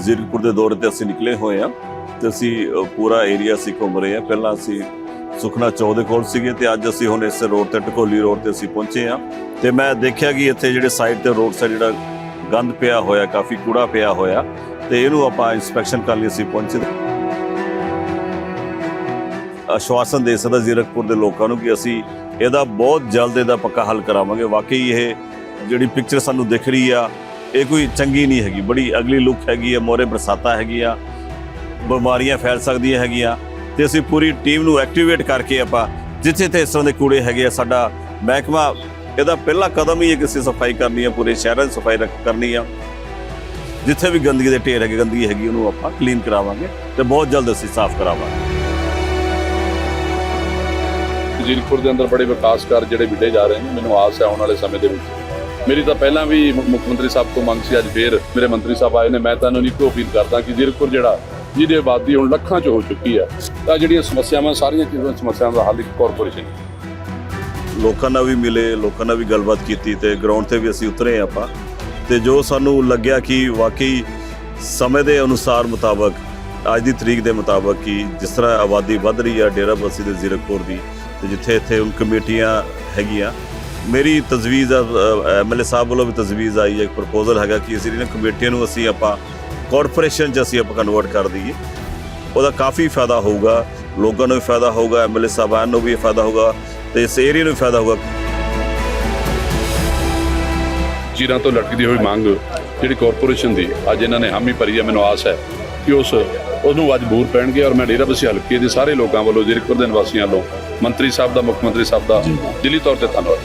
ਜ਼ੀਰਕਪੁਰ ਦੇ ਦੌਰੇ ਤੇ ਅਸੀਂ ਨਿਕਲੇ ਹੋਏ ਆ ਤੇ ਅਸੀਂ ਪੂਰਾ ਏਰੀਆ ਅਸੀਂ ਘੁੰਮ ਰਹੇ ਆ ਪਹਿਲਾਂ ਅਸੀਂ ਸੁਖਨਾ ਚੌਕ ਦੇ ਕੋਲ ਸੀਗੇ ਤੇ ਅੱਜ ਅਸੀਂ ਹੁਣ ਇਸ ਰੋਡ ਤੇ ਟਕੋਲੀ ਰੋਡ ਤੇ ਅਸੀਂ ਪਹੁੰਚੇ ਆ ਤੇ ਮੈਂ ਦੇਖਿਆ ਕਿ ਇੱਥੇ ਜਿਹੜੇ ਸਾਈਡ ਤੇ ਰੋਡ ਸਾਈਡ ਜਿਹੜਾ ਗੰਦ ਪਿਆ ਹੋਇਆ, ਕਾਫੀ ਕੂੜਾ ਪਿਆ ਹੋਇਆ, ਤੇ ਇਹਨੂੰ ਆਪਾਂ ਇਨਸਪੈਕਸ਼ਨ ਕਰਨ ਲਈ ਅਸੀਂ ਪਹੁੰਚੇ। ਆਸ਼ਵਾਸਨ ਦੇ ਸਕਦਾ ਜ਼ੀਰਕਪੁਰ ਦੇ ਲੋਕਾਂ ਨੂੰ ਕਿ ਅਸੀਂ ਇਹਦਾ ਬਹੁਤ ਜਲਦ ਇਹਦਾ ਪੱਕਾ ਹੱਲ ਕਰਾਵਾਂਗੇ। ਵਾਕਈ ਇਹ ਜਿਹੜੀ ਪਿਕਚਰ ਸਾਨੂੰ ਦਿਖ ਰਹੀ ਆ ਇਹ ਕੋਈ ਚੰਗੀ ਨਹੀਂ ਹੈਗੀ। ਬੜੀ ਅਗਲੀ ਲੁੱਕ ਹੈਗੀ ਆ ਮੋਰੇ ਬਰਸਾਤਾਂ ਹੈਗੀਆਂ, ਬਿਮਾਰੀਆਂ ਫੈਲ ਸਕਦੀਆਂ ਹੈਗੀਆਂ ਤੇ ਅਸੀਂ ਪੂਰੀ ਟੀਮ ਨੂੰ ਐਕਟੀਵੇਟ ਕਰਕੇ ਆਪਾਂ ਜਿੱਥੇ ਤੇ ਇਸ ਤਰ੍ਹਾਂ ਦੇ ਕੂੜੇ ਹੈਗੇ ਆ, ਸਾਡਾ ਮਹਿਕਮਾ ਇਹਦਾ ਪਹਿਲਾ ਕਦਮ ਹੀ ਹੈ ਕਿ ਅਸੀਂ ਸਫ਼ਾਈ ਕਰਨੀ ਆ, ਪੂਰੇ ਸ਼ਹਿਰਾਂ ਦੀ ਸਫ਼ਾਈ ਰੱਖ- ਕਰਨੀ ਆ। ਜਿੱਥੇ ਵੀ ਗੰਦਗੀ ਦੇ ਢੇਰ ਹੈਗੇ, ਗੰਦਗੀ ਹੈਗੀ, ਉਹਨੂੰ ਆਪਾਂ ਕਲੀਨ ਕਰਾਵਾਂਗੇ ਤੇ ਬਹੁਤ ਜਲਦ ਅਸੀਂ ਸਾਫ਼ ਕਰਾਵਾਂਗੇ। ਜੀਰਕਪੁਰ ਦੇ ਅੰਦਰ ਬੜੇ ਵਿਕਾਸ ਕਾਰਜ ਜਿਹੜੇ ਵਿੱਢੇ ਜਾ ਰਹੇ ਨੇ, ਮੈਨੂੰ ਆਸ ਹੈ ਆਉਣ ਵਾਲੇ ਸਮੇਂ ਦੇ ਵਿੱਚ। ਮੇਰੀ ਤਾਂ ਪਹਿਲਾਂ ਵੀ ਮੁੱਖ ਮੰਤਰੀ ਸਾਹਿਬ ਤੋਂ ਮੰਗ ਸੀ, ਅੱਜ ਫੇਰ ਮੇਰੇ ਮੰਤਰੀ ਸਾਹਿਬ ਆਏ ਨੇ, ਮੈਂ ਤਾਂ ਇਹਨਾਂ ਨੂੰ ਇੱਕੋ ਅਪੀਲ ਕਰਦਾ ਕਿ ਜੀਰਕਪੁਰ ਜਿਹੜਾ ਜਿਹਦੀ ਆਬਾਦੀ ਹੁਣ ਲੱਖਾਂ 'ਚ ਹੋ ਚੁੱਕੀ ਆ, ਤਾਂ ਜਿਹੜੀਆਂ ਸਮੱਸਿਆਵਾਂ ਸਾਰੀਆਂ ਚੀਜ਼ਾਂ, ਸਮੱਸਿਆਵਾਂ ਦਾ ਹੱਲ ਇੱਕ ਕਾਰਪੋਰੇਸ਼ਨ ਲੋਕਾਂ ਨਾਲ ਵੀ ਮਿਲੇ, ਲੋਕਾਂ ਨਾਲ ਵੀ ਗੱਲਬਾਤ ਕੀਤੀ ਤੇ ਗਰਾਊਂਡ ਤੇ ਵੀ ਅਸੀਂ ਉਤਰੇ ਆਪਾਂ। ਤੇ ਜੋ ਸਾਨੂੰ ਲੱਗਿਆ ਕਿ ਵਾਕਈ ਸਮੇਂ ਦੇ ਅਨੁਸਾਰ ਮੁਤਾਬਕ, ਅੱਜ ਦੀ ਤਰੀਕ ਦੇ ਮੁਤਾਬਕ ਕਿ ਜਿਸ ਤਰ੍ਹਾਂ ਆਬਾਦੀ ਵੱਧ ਰਹੀ ਹੈ ਡੇਰਾ ਬਸੀ ਦੇ ਜ਼ੀਰਕਪੁਰ ਦੀ, ਤੇ ਜਿੱਥੇ ਇੱਥੇ ਹੁਣ ਕਮੇਟੀਆਂ ਹੈਗੀਆਂ ਮੇਰੀ ਤਜਵੀਜ਼ ਐਮਐਲਏ ਸਾਹਿਬ ਵੱਲੋਂ ਵੀ ਤਜਵੀਜ਼ ਆਈ ਹੈ ਇੱਕ ਪ੍ਰਪੋਜ਼ਲ ਹੈਗਾ ਕਿ ਅਸੀਂ ਇਹਨਾਂ ਕਮੇਟੀਆਂ ਨੂੰ ਅਸੀਂ ਆਪਾਂ ਕਾਰਪੋਰੇਸ਼ਨ 'ਚ ਅਸੀਂ ਆਪਾਂ ਕਨਵਰਟ ਕਰ ਦਈਏ। ਉਹਦਾ ਕਾਫੀ ਫਾਇਦਾ ਹੋਊਗਾ ਲੋਕਾਂ ਨੂੰ ਵੀ ਫਾਇਦਾ ਹੋਊਗਾ ਐਮਐਲਏ ਸਾਹਿਬਾਨ ਨੂੰ ਵੀ ਫਾਇਦਾ ਹੋਊਗਾ ਤੇ ਇਸ ਏਰੀਆ ਨੂੰ ਵੀ ਫਾਇਦਾ ਹੋਊਗਾ। ਚੀਰਾਂ ਤੋਂ ਲਟਕਦੀ ਹੋਈ ਮੰਗ ਜਿਹੜੀ ਕਾਰਪੋਰੇਸ਼ਨ ਦੀ ਅੱਜ ਇਹਨਾਂ ਨੇ ਹਾਮੀ ਭਰੀ ਹੈ ਮੈਨੂੰ ਆਸ ਹੈ ਕਿ ਉਸ ਉਹਨੂੰ ਅੱਜ ਬੂਰ ਪੈਣਗੇ ਔਰ ਮੈਂ ਡੇਰਾ ਬਸੀ ਹਲਕੇ ਦੇ ਸਾਰੇ ਲੋਕਾਂ ਵੱਲੋਂ ਜੀਰਕਪੁਰ ਦੇ ਨਿਵਾਸੀਆਂ ਵੱਲੋਂ ਮੰਤਰੀ ਸਾਹਿਬ ਦਾ ਮੁੱਖ ਮੰਤਰੀ ਸਾਹਿਬ ਦਾ ਦਿੱਲੀ ਤੌਰ ਤੇ ਧੰਨਵਾਦ।